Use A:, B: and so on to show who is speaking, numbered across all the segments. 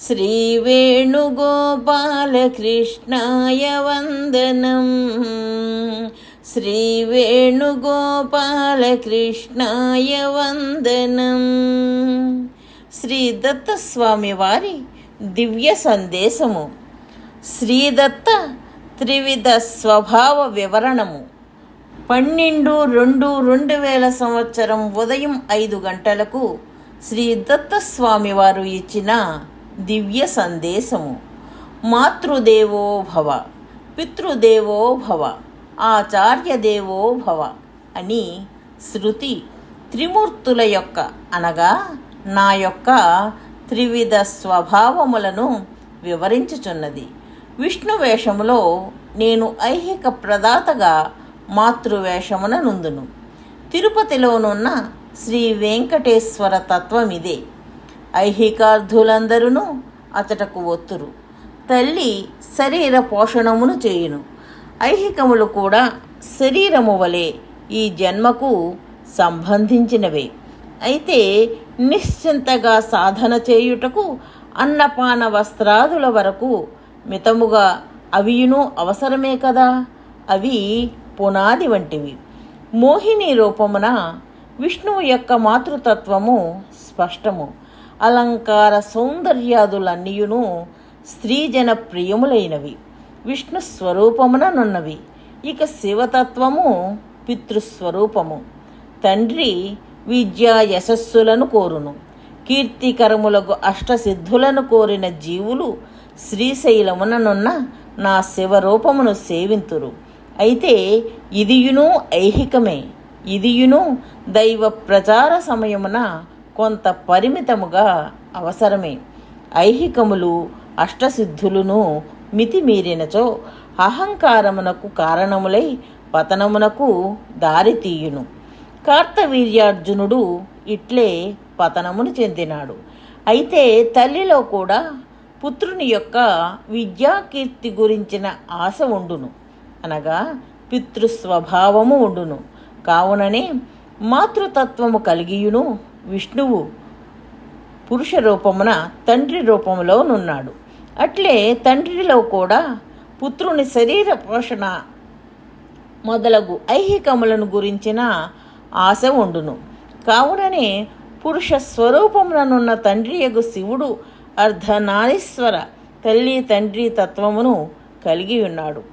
A: श्रीवेणुगोपालकृष्णाय वन्दनम् శ్రీవేణుగోపాలకృష్ణాయ వందనం శ్రీ దత్తస్వామి వారి దివ్య సందేశము శ్రీదత్త త్రివిధ స్వభావ వివరణము పన్నెండు రెండు రెండు వేల సంవత్సరం ఉదయం ఐదు గంటలకు శ్రీ దత్తస్వామి వారు ఇచ్చిన దివ్య సందేశము. మాతృదేవో భవ పితృదేవో భవ ఆచార్యదేవో భవ అని శృతి త్రిమూర్తుల యొక్క అనగా నా యొక్క త్రివిధ స్వభావములను వివరించుచున్నది. విష్ణు వేషములో నేను ఐహిక ప్రదాతగా మాతృవేషమున నుందును. తిరుపతిలోనున్న శ్రీ వెంకటేశ్వర తత్వమిదే. ఐహికార్థులందరూ అతటకు ఒత్తురు. తల్లి శరీర పోషణమును చేయును. ఐహికములు కూడా శరీరము వలె ఈ జన్మకు సంబంధించినవే. అయితే నిశ్చింతగా సాధన చేయుటకు అన్నపాన వస్త్రాదుల వరకు మితముగా అవియును అవసరమే కదా? అవి పునాది వంటివి. మోహిని రూపమున విష్ణువు యొక్క మాతృతత్వము స్పష్టము. అలంకార సౌందర్యాదులన్నీయును స్త్రీజన ప్రియములైనవి విష్ణు స్వరూపముననున్నవి ఇక శివతత్వము పితృస్వరూపము. తండ్రి విద్యా యశస్సులను కోరును. కీర్తికరములకు అష్టసిద్ధులను కోరిన జీవులు శ్రీశైలముననున్న నా శివరూపమును సేవింతురు. అయితే ఇదియును ఐహికమే. ఇదియును దైవ ప్రచార సమయమున కొంత పరిమితముగా అవసరమే. ఐహికములు అష్టసిద్ధులును మితిమీరినచో అహంకారమునకు కారణములై పతనమునకు దారితీయును. కార్తవీర్యార్జునుడు ఇట్లే పతనమును చెందినాడు. అయితే తల్లిలో కూడా పుత్రుని యొక్క విద్యాకీర్తి గురించిన ఆశ ఉండును. అనగా పితృస్వభావము ఉండును. కావుననే మాతృతత్వము కలిగియును విష్ణువు పురుష రూపమున తండ్రి రూపంలో నున్నాడు. అట్లే తండ్రిలో కూడా పుత్రుని శరీర పోషణ మొదలగు ఐహికములను గురించిన ఆశ ఉండును. కావుననే పురుష స్వరూపముననున్న తండ్రియగు శివుడు అర్ధనారీశ్వర తల్లి తండ్రి తత్వమును కలిగి ఉన్నాడు.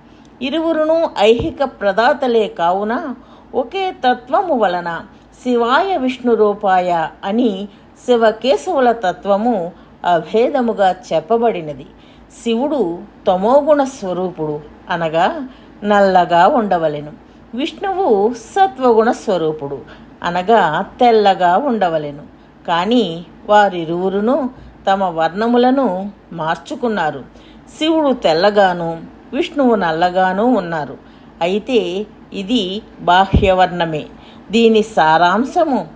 A: ఇరువురును ఐహిక ప్రదాతలే కావున ఒకే తత్వము వలన శివాయ విష్ణు రూపాయ అని శివకేశవుల తత్వము అభేదముగా చెప్పబడినది. శివుడు తమోగుణ స్వరూపుడు అనగా నల్లగా ఉండవలెను. విష్ణువు సత్వగుణ స్వరూపుడు అనగా తెల్లగా ఉండవలెను. కానీ వారిరువురును తమ వర్ణములను మార్చుకున్నారు. శివుడు తెల్లగాను విష్ణువు నల్లగాను ఉన్నారు. అయితే ఇది బాహ్యవర్ణమే. దీని సారాంశము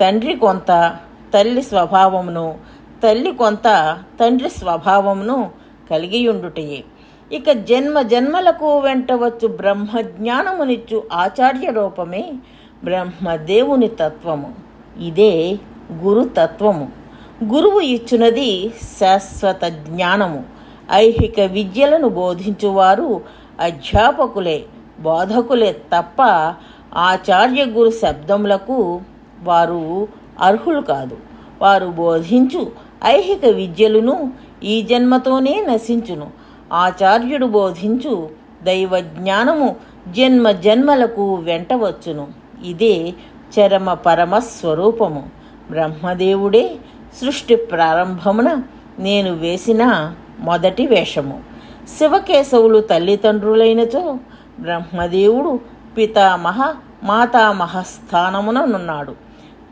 A: తండ్రి కొంత తల్లి స్వభావమును తల్లి కొంత తండ్రి స్వభావమును కలిగియుండుటయే. ఇక జన్మ జన్మలకు వెంటవచ్చు బ్రహ్మజ్ఞానమునిచ్చు ఆచార్య రూపమే బ్రహ్మదేవుని తత్వము. ఇదే గురుతత్వము. గురువు ఇచ్చినది శాశ్వత జ్ఞానము. ఐహిక విద్యలను బోధించువారు అధ్యాపకులే బోధకులే తప్ప ఆచార్య గురు శబ్దములకు వారు అర్హులు కాదు. వారు బోధించు ఐహిక విద్యలను ఈ జన్మతోనే నశించును. ఆచార్యుడు బోధించు దైవ జ్ఞానము జన్మ జన్మలకు వెంటవచ్చును ఇదే చరమ పరమ స్వరూపము. బ్రహ్మదేవుడే సృష్టి ప్రారంభమున నేను వేసిన మొదటి వేషము. శివకేశవులు తల్లిదండ్రులైనచో బ్రహ్మదేవుడు పితామహ మాతామహ స్థానముననున్నాడు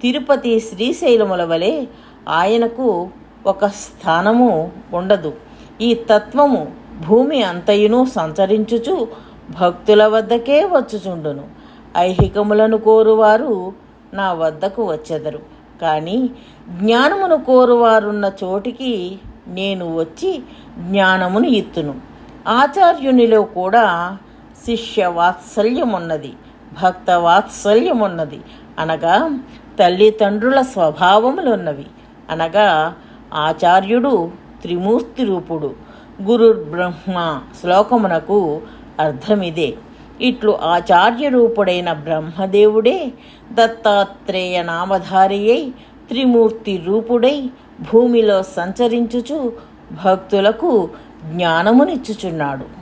A: తిరుపతి శ్రీశైలముల వలె ఆయనకు ఒక స్థానము ఉండదు. ఈ తత్వము భూమి అంతయును సంచరించుచు భక్తుల వద్దకే వచ్చుచుండును. ఐహికములను కోరువారు నా వద్దకు వచ్చెదరు. కానీ జ్ఞానమును కోరువారున్న చోటికి నేను వచ్చి జ్ఞానమును ఇత్తును. ఆచార్యునిలో కూడా శిష్య వాత్సల్యమున్నది భక్త వాత్సల్యమున్నది అనగా తల్లిదండ్రుల స్వభావములున్నవి. అనగా ఆచార్యుడు త్రిమూర్తి రూపుడు గురు బ్రహ్మ శ్లోకమునకు అర్థమిదే. ఇట్లు ఆచార్య రూపుడైన బ్రహ్మదేవుడే దత్తాత్రేయ నామధారి అయి త్రిమూర్తి రూపుడై భూమిలో సంచరించుచు భక్తులకు జ్ఞానమునిచ్చుచున్నాడు.